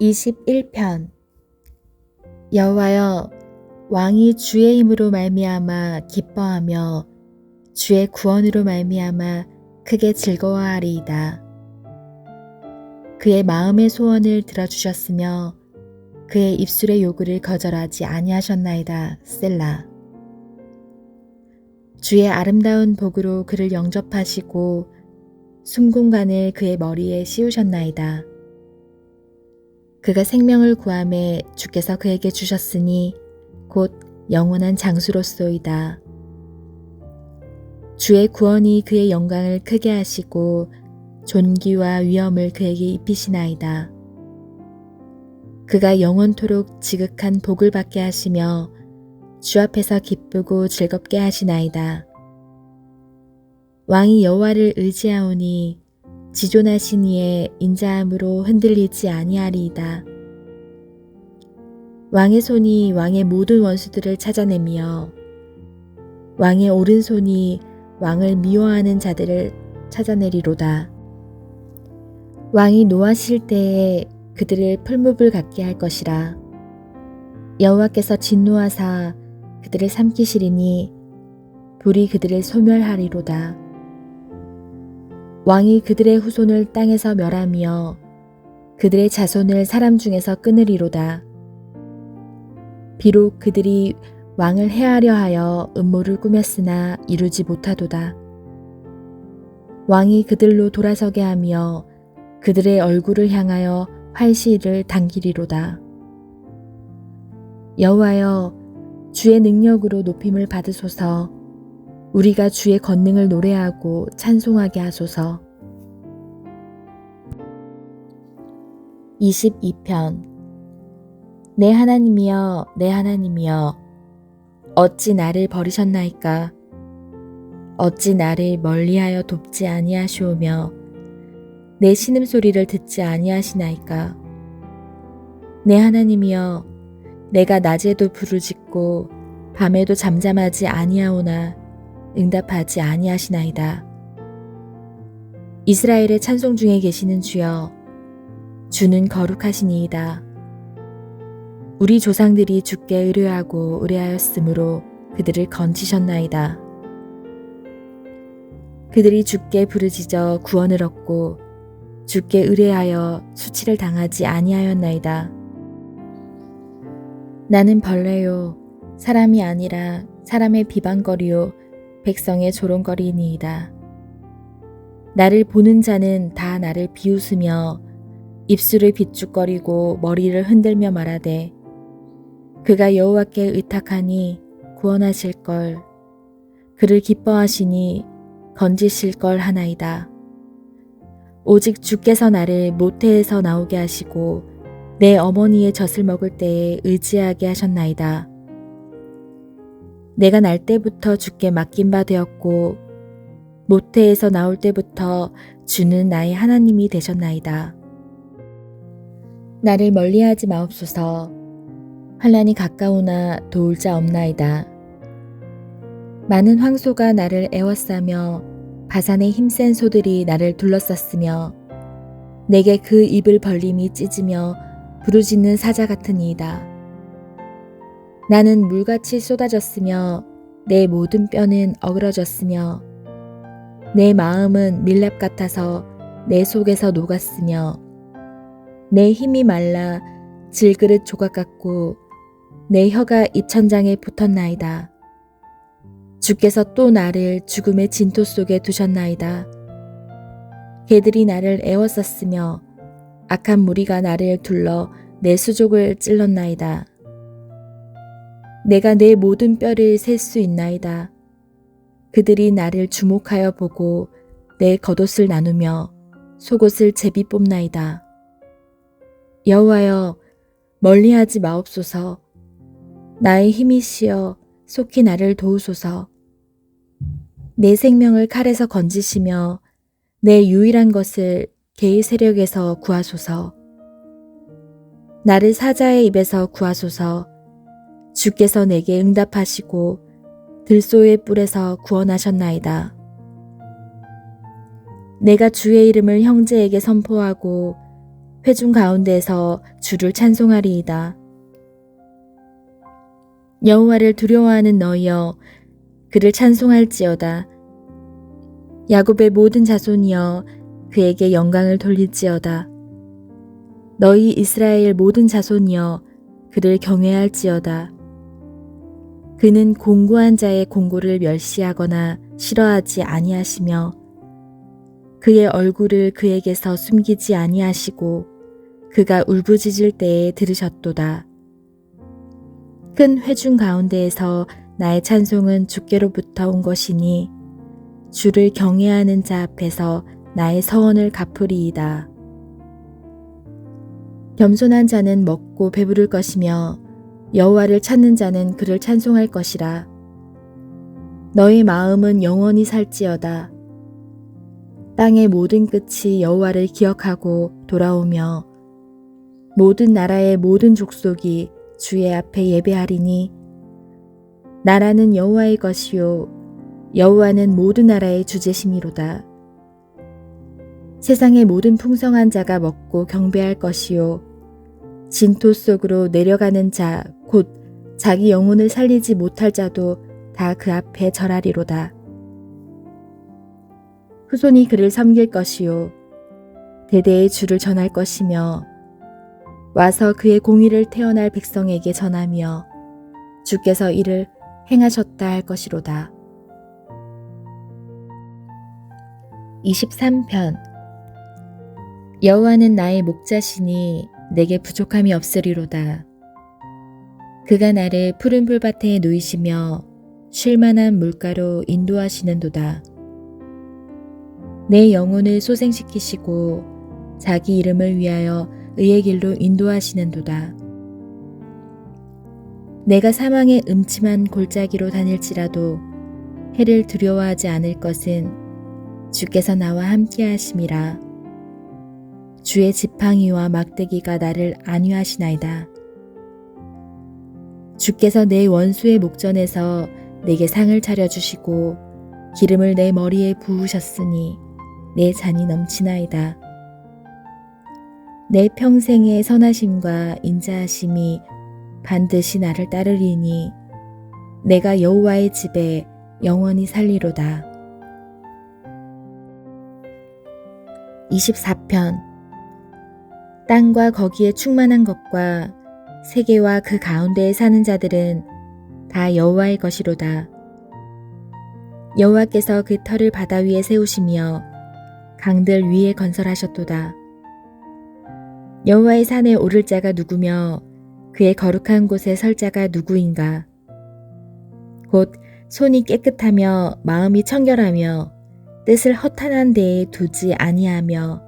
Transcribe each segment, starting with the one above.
21편 여호와여 왕이 주의 힘으로 말미암아 기뻐하며 주의 구원으로 말미암아 크게 즐거워하리이다. 그의 마음의 소원을 들어주셨으며 그의 입술의 요구를 거절하지 아니하셨나이다. 셀라. 주의 아름다운 복으로 그를 영접하시고 순공간을 그의 머리에 씌우셨나이다. 그가 생명을 구함에 주께서 그에게 주셨으니 곧 영원한 장수로소이다. 주의 구원이 그의 영광을 크게 하시고 존귀와 위엄을 그에게 입히시나이다. 그가 영원토록 지극한 복을 받게 하시며 주 앞에서 기쁘고 즐겁게 하시나이다. 왕이 여호와를 의지하오니 지존하신 이의 인자함으로 흔들리지 아니하리이다. 왕의 손이 왕의 모든 원수들을 찾아내며 왕의 오른손이 왕을 미워하는 자들을 찾아내리로다. 왕이 노하실 때에 그들을 풀무불 갖게 할 것이라. 여호와께서 진노하사 그들을 삼키시리니 불이 그들을 소멸하리로다. 왕이 그들의 후손을 땅에서 멸하며 그들의 자손을 사람 중에서 끊으리로다. 비록 그들이 왕을 해하려 하여 음모를 꾸몄으나 이루지 못하도다. 왕이 그들로 돌아서게 하며 그들의 얼굴을 향하여 활시를 당기리로다. 여호와여 주의 능력으로 높임을 받으소서 우리가 주의 권능을 노래하고 찬송하게 하소서. 22편. 내 하나님이여 내 하나님이여 어찌 나를 버리셨나이까? 어찌 나를 멀리하여 돕지 아니하시오며 내 신음 소리를 듣지 아니하시나이까? 내 하나님이여 내가 낮에도 부르짖고 밤에도 잠잠하지 아니하오나 응답하지 아니하시나이다. 이스라엘의 찬송 중에 계시는 주여, 주는 거룩하시니이다. 우리 조상들이 주께 의뢰하고 의뢰하였으므로 그들을 건지셨나이다. 그들이 주께 부르짖어 구원을 얻고 주께 의뢰하여 수치를 당하지 아니하였나이다. 나는 벌레요 사람이 아니라 사람의 비방거리요 백성의 조롱거리니이다. 나를 보는 자는 다 나를 비웃으며 입술을 비죽거리고 머리를 흔들며 말하되 그가 여호와께 의탁하니 구원하실 걸 그를 기뻐하시니 건지실 걸 하나이다. 오직 주께서 나를 모태에서 나오게 하시고 내 어머니의 젖을 먹을 때에 의지하게 하셨나이다. 내가 날 때부터 주께 맡긴 바 되었고 모태에서 나올 때부터 주는 나의 하나님이 되셨나이다. 나를 멀리하지 마옵소서. 환란이 가까우나 도울 자 없나이다. 많은 황소가 나를 애워싸며 바산의 힘센 소들이 나를 둘러쌌으며 내게 그 입을 벌림이 찢으며 부르짖는 사자 같으니이다. 나는 물같이 쏟아졌으며 내 모든 뼈는 어그러졌으며 내 마음은 밀랍 같아서 내 속에서 녹았으며 내 힘이 말라 질그릇 조각 같고 내 혀가 입천장에 붙었나이다. 주께서 또 나를 죽음의 진토 속에 두셨나이다. 개들이 나를 애워쌌으며 악한 무리가 나를 둘러 내 수족을 찔렀나이다. 내가 내 모든 뼈를 셀 수 있나이다. 그들이 나를 주목하여 보고 내 겉옷을 나누며 속옷을 제비 뽑나이다. 여호와여 멀리하지 마옵소서. 나의 힘이시여 속히 나를 도우소서. 내 생명을 칼에서 건지시며 내 유일한 것을 개의 세력에서 구하소서. 나를 사자의 입에서 구하소서. 주께서 내게 응답하시고 들소의 뿔에서 구원하셨나이다. 내가 주의 이름을 형제에게 선포하고 회중 가운데에서 주를 찬송하리이다. 여호와를 두려워하는 너희여 그를 찬송할지어다. 야곱의 모든 자손이여 그에게 영광을 돌릴지어다. 너희 이스라엘 모든 자손이여 그를 경외할지어다. 그는 공고한 자의 공고를 멸시하거나 싫어하지 아니하시며 그의 얼굴을 그에게서 숨기지 아니하시고 그가 울부짖을 때에 들으셨도다. 큰 회중 가운데에서 나의 찬송은 주께로부터 온 것이니 주를 경외하는 자 앞에서 나의 서원을 갚으리이다. 겸손한 자는 먹고 배부를 것이며 여호와를 찾는 자는 그를 찬송할 것이라. 너의 마음은 영원히 살지어다. 땅의 모든 끝이 여호와를 기억하고 돌아오며 모든 나라의 모든 족속이 주의 앞에 예배하리니 나라는 여호와의 것이요 여호와는 모든 나라의 주제심이로다. 세상의 모든 풍성한 자가 먹고 경배할 것이요 진토 속으로 내려가는 자 곧 자기 영혼을 살리지 못할 자도 다 그 앞에 절하리로다. 후손이 그를 섬길 것이요 대대의 주를 전할 것이며 와서 그의 공의를 태어날 백성에게 전하며 주께서 이를 행하셨다 할 것이로다. 23편 여호와는 나의 목자시니 내게 부족함이 없으리로다. 그가 나를 푸른 풀밭에 누이시며 쉴만한 물가로 인도하시는도다. 내 영혼을 소생시키시고 자기 이름을 위하여 의의 길로 인도하시는도다. 내가 사망의 음침한 골짜기로 다닐지라도 해를 두려워하지 않을 것은 주께서 나와 함께 하심이라. 주의 지팡이와 막대기가 나를 안위하시나이다. 주께서 내 원수의 목전에서 내게 상을 차려주시고 기름을 내 머리에 부으셨으니 내 잔이 넘치나이다. 내 평생의 선하심과 인자하심이 반드시 나를 따르리니 내가 여호와의 집에 영원히 살리로다. 24편 땅과 거기에 충만한 것과 세계와 그 가운데에 사는 자들은 다 여호와의 것이로다. 여호와께서 그 터를 바다 위에 세우시며 강들 위에 건설하셨도다. 여호와의 산에 오를 자가 누구며 그의 거룩한 곳에 설 자가 누구인가? 곧 손이 깨끗하며 마음이 청결하며 뜻을 허탄한 데에 두지 아니하며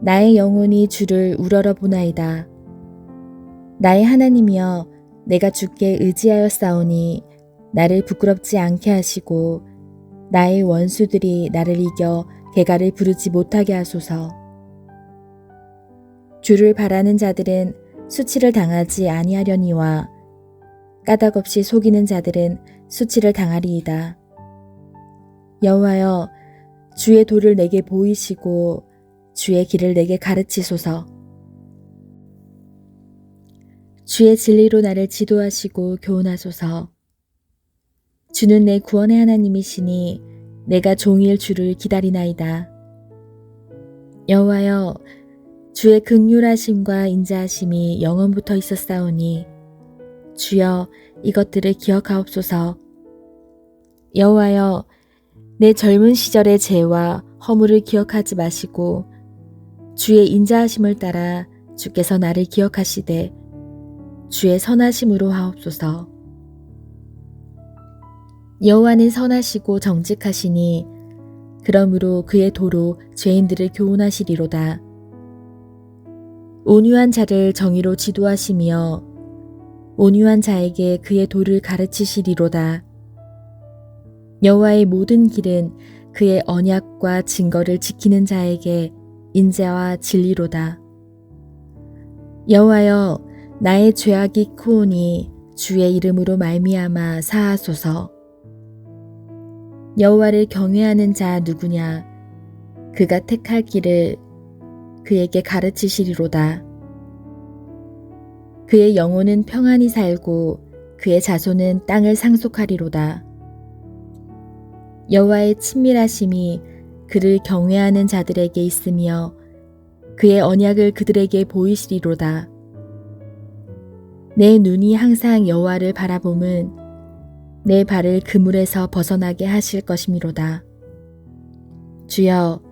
나의 영혼이 주를 우러러 보나이다. 나의 하나님이여 내가 주께 의지하여 싸우니 나를 부끄럽지 않게 하시고 나의 원수들이 나를 이겨 개가를 부르지 못하게 하소서. 주를 바라는 자들은 수치를 당하지 아니하려니와 까닭없이 속이는 자들은 수치를 당하리이다. 여호와여 주의 도를 내게 보이시고 주의 길을 내게 가르치소서. 주의 진리로 나를 지도하시고 교훈하소서. 주는 내 구원의 하나님이시니 내가 종일 주를 기다리나이다. 여호와여, 주의 극률하심과 인자하심이 영원부터 있었사오니 주여 이것들을 기억하옵소서. 여호와여 내 젊은 시절의 죄와 허물을 기억하지 마시고 주의 인자하심을 따라 주께서 나를 기억하시되 주의 선하심으로 하옵소서. 여호와는 선하시고 정직하시니 그러므로 그의 도로 죄인들을 교훈하시리로다. 온유한 자를 정의로 지도하시며 온유한 자에게 그의 도를 가르치시리로다. 여호와의 모든 길은 그의 언약과 증거를 지키는 자에게 인자와 진리로다. 여호와여 나의 죄악이 크오니 주의 이름으로 말미암아 사하소서. 여호와를 경외하는 자 누구냐? 그가 택할 길을 그에게 가르치시리로다. 그의 영혼은 평안히 살고 그의 자손은 땅을 상속하리로다. 여호와의 친밀하심이 그를 경외하는 자들에게 있으며 그의 언약을 그들에게 보이시리로다. 내 눈이 항상 여호와를 바라봄은 내 발을 그물에서 벗어나게 하실 것이미로다. 주여,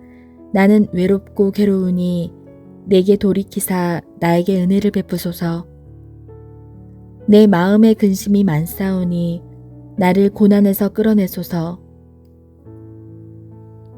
나는 외롭고 괴로우니 내게 돌이키사 나에게 은혜를 베푸소서. 내 마음의 근심이 많사오니 나를 고난에서 끌어내소서.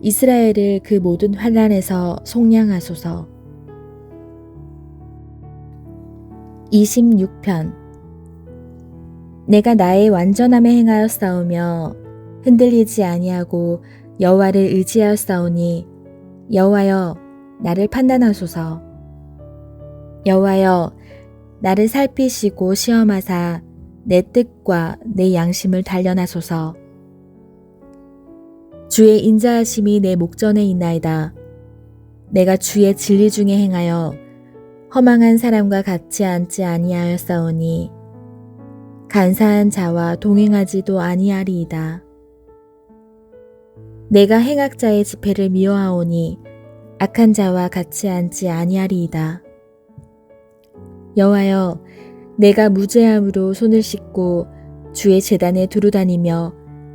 이스라엘을 그 모든 환란에서 속량하소서. 26편 내가 나의 완전함에 행하여 싸우며 흔들리지 아니하고 여호와를 의지하여 싸우니 여호와여 나를 판단하소서. 여호와여 나를 살피시고 시험하사 내 뜻과 내 양심을 단련하소서. 주의 인자하심이 내 목전에 있나이다. 내가 주의 진리 중에 행하여 허망한 사람과 같이 앉지 아니하였사오니 간사한 자와 동행하지도 아니하리이다. 내가 행악자의 집회를 미워하오니 악한 자와 같이 앉지 아니하리이다. 여호와여 내가 무죄함으로 손을 씻고 주의 재단에 두루다니며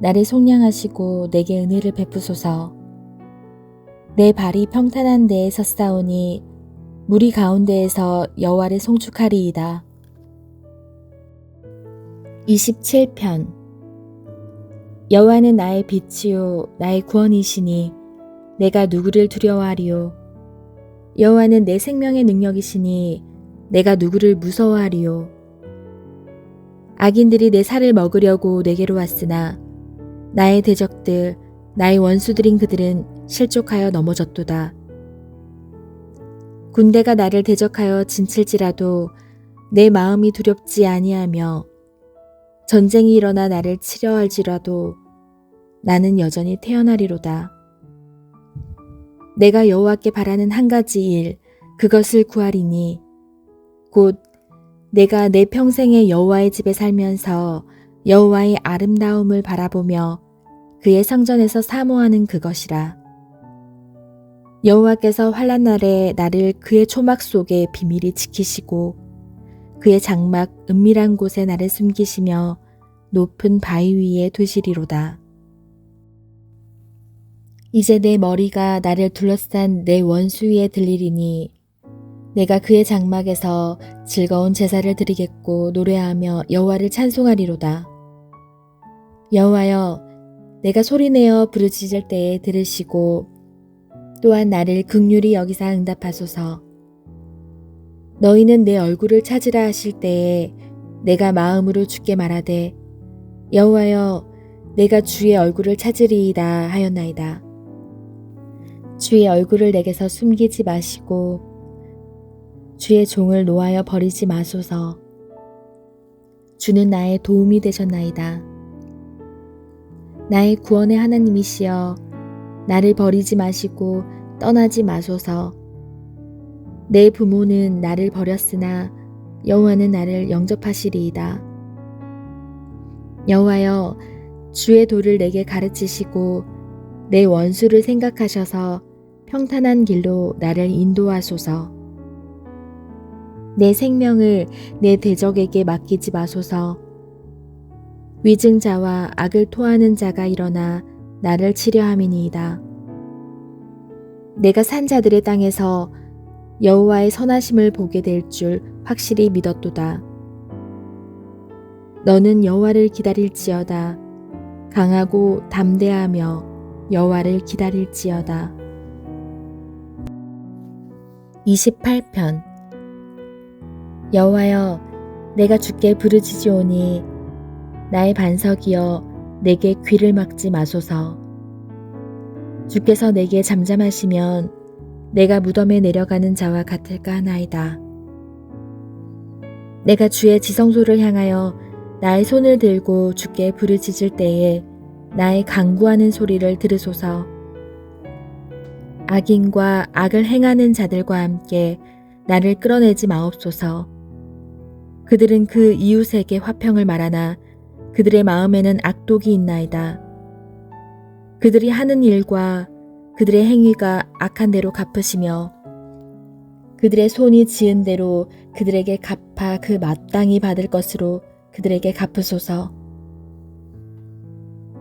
나를 속량하시고 내게 은혜를 베푸소서. 내 발이 평탄한 데에 섰사오니 무리 가운데에서 여호와를 송축하리이다. 27편 여호와는 나의 빛이요 나의 구원이시니 내가 누구를 두려워하리요 여호와는 내 생명의 능력이시니 내가 누구를 무서워하리요 악인들이 내 살을 먹으려고 내게로 왔으나 나의 대적들 나의 원수들인 그들은 실족하여 넘어졌도다. 군대가 나를 대적하여 진칠지라도 내 마음이 두렵지 아니하며 전쟁이 일어나 나를 치려 할지라도 나는 여전히 태어나리로다. 내가 여호와께 바라는 한 가지 일 그것을 구하리니 곧 내가 내 평생에 여호와의 집에 살면서 여호와의 아름다움을 바라보며 그의 성전에서 사모하는 그것이라. 여호와께서 환란 날에 나를 그의 초막 속에 비밀히 지키시고 그의 장막 은밀한 곳에 나를 숨기시며 높은 바위 위에 두시리로다. 이제 내 머리가 나를 둘러싼 내 원수 위에 들리리니 내가 그의 장막에서 즐거운 제사를 드리겠고 노래하며 여호와를 찬송하리로다. 여호와여, 내가 소리내어 부르짖을 때에 들으시고 또한 나를 극률이 여기사 응답하소서. 너희는 내 얼굴을 찾으라 하실 때에 내가 마음으로 주께 말하되 여호와여 내가 주의 얼굴을 찾으리이다 하였나이다. 주의 얼굴을 내게서 숨기지 마시고 주의 종을 놓아여 버리지 마소서. 주는 나의 도움이 되셨나이다. 나의 구원의 하나님이시여 나를 버리지 마시고 떠나지 마소서. 내 부모는 나를 버렸으나 여호와는 나를 영접하시리이다. 여호와여 주의 도를 내게 가르치시고 내 원수를 생각하셔서 평탄한 길로 나를 인도하소서. 내 생명을 내 대적에게 맡기지 마소서. 위증자와 악을 토하는 자가 일어나 나를 치려함이니이다. 내가 산 자들의 땅에서 여호와의 선하심을 보게 될 줄 확실히 믿었도다. 너는 여호와를 기다릴지어다. 강하고 담대하며 여호와를 기다릴지어다. 28편 여호와여 내가 주께 부르짖으오니 나의 반석이여 내게 귀를 막지 마소서 주께서 내게 잠잠하시면 내가 무덤에 내려가는 자와 같을까 하나이다. 내가 주의 지성소를 향하여 나의 손을 들고 주께 부르짖을 때에 나의 강구하는 소리를 들으소서. 악인과 악을 행하는 자들과 함께 나를 끌어내지 마옵소서. 그들은 그 이웃에게 화평을 말하나 그들의 마음에는 악독이 있나이다. 그들이 하는 일과 그들의 행위가 악한 대로 갚으시며 그들의 손이 지은 대로 그들에게 갚아 그 마땅히 받을 것으로 그들에게 갚으소서.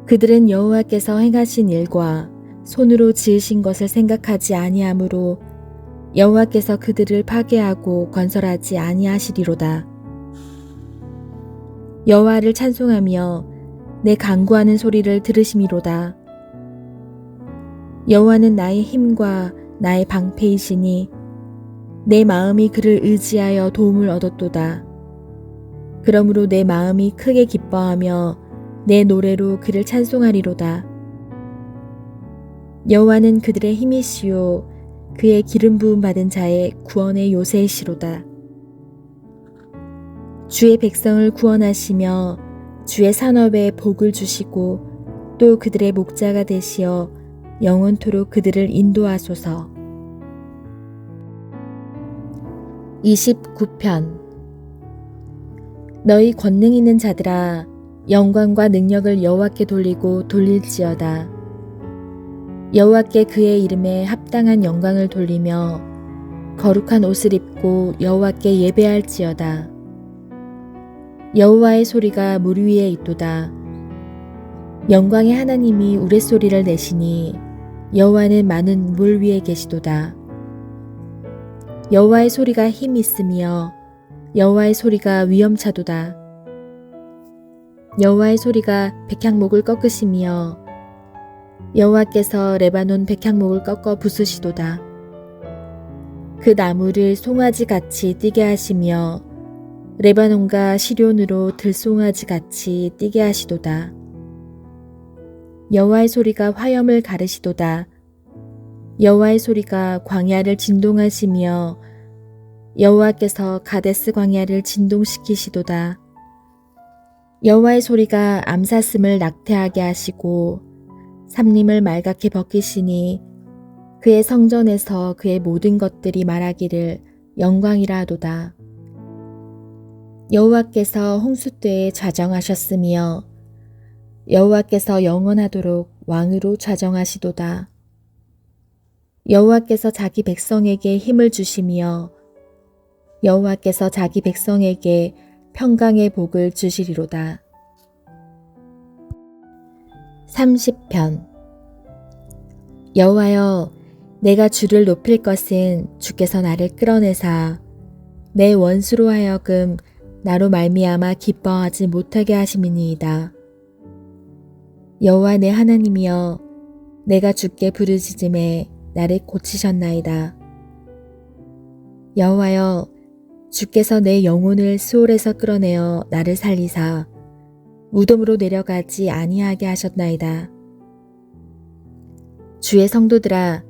그들은 여호와께서 행하신 일과 손으로 지으신 것을 생각하지 아니하므로 여호와께서 그들을 파괴하고 건설하지 아니하시리로다. 여호와를 찬송하며 내 간구하는 소리를 들으심이로다. 여호와는 나의 힘과 나의 방패이시니 내 마음이 그를 의지하여 도움을 얻었도다. 그러므로 내 마음이 크게 기뻐하며 내 노래로 그를 찬송하리로다. 여호와는 그들의 힘이시요 그의 기름 부음 받은 자의 구원의 요새이시로다. 주의 백성을 구원하시며 주의 산업에 복을 주시고 또 그들의 목자가 되시어 영원토록 그들을 인도하소서. 29편 너희 권능 있는 자들아 영광과 능력을 여호와께 돌리고 돌릴지어다. 여호와께 그의 이름에 합당한 영광을 돌리며 거룩한 옷을 입고 여호와께 예배할지어다. 여호와의 소리가 물 위에 있도다. 영광의 하나님이 우레소리를 내시니 여호와는 많은 물 위에 계시도다. 여호와의 소리가 힘 있으며 여호와의 소리가 위엄차도다. 여호와의 소리가 백향목을 꺾으시며 여호와께서 레바논 백향목을 꺾어 부수시도다. 그 나무를 송아지 같이 뛰게 하시며 레바논과 시련으로 들송아지 같이 뛰게 하시도다. 여호와의 소리가 화염을 가르시도다. 여호와의 소리가 광야를 진동하시며 여호와께서 가데스 광야를 진동시키시도다. 여호와의 소리가 암사슴을 낙태하게 하시고 삼림을 말갛게 벗기시니 그의 성전에서 그의 모든 것들이 말하기를 영광이라 하도다. 여호와께서 홍수때에 좌정하셨으며 여호와께서 영원하도록 왕으로 좌정하시도다. 여호와께서 자기 백성에게 힘을 주시며 여호와께서 자기 백성에게 평강의 복을 주시리로다. 30편 여호와여 내가 주를 높일 것은 주께서 나를 끌어내사 내 원수로 하여금 나로 말미암아 기뻐하지 못하게 하심이니이다. 여호와 내 하나님이여 내가 주께 부르짖음에 나를 고치셨나이다. 여호와여 주께서 내 영혼을 수월에서 끌어내어 나를 살리사 무덤으로 내려가지 아니하게 하셨나이다. 주의 성도들아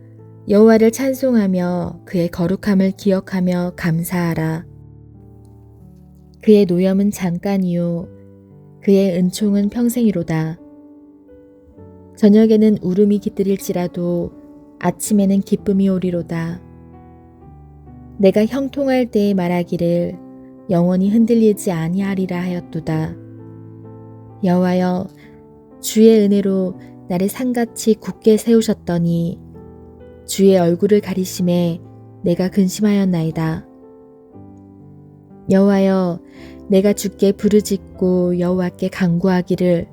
여호와를 찬송하며 그의 거룩함을 기억하며 감사하라. 그의 노염은 잠깐이요 그의 은총은 평생이로다. 저녁에는 울음이 깃들일지라도 아침에는 기쁨이 오리로다. 내가 형통할 때에 말하기를 영원히 흔들리지 아니하리라 하였도다. 여호와여 주의 은혜로 나를 산같이 굳게 세우셨더니 주의 얼굴을 가리심에 내가 근심하였나이다. 여호와여 내가 주께 부르짖고 여호와께 간구하기를.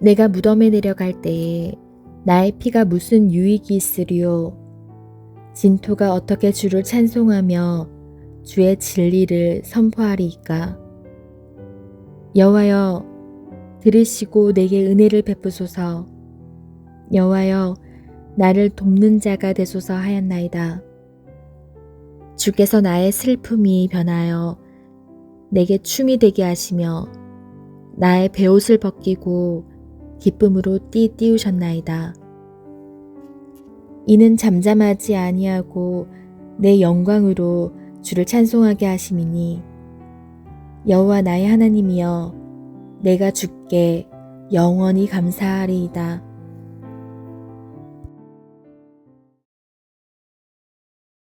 내가 무덤에 내려갈 때에 나의 피가 무슨 유익이 있으리요? 진토가 어떻게 주를 찬송하며 주의 진리를 선포하리이까? 여호와여 들으시고 내게 은혜를 베푸소서. 여호와여 나를 돕는 자가 되소서 하였나이다. 주께서 나의 슬픔이 변하여 내게 춤이 되게 하시며 나의 베옷을 벗기고 기쁨으로 띠 띄우셨나이다. 이는 잠잠하지 아니하고 내 영광으로 주를 찬송하게 하심이니 여호와 나의 하나님이여 내가 주께 영원히 감사하리이다.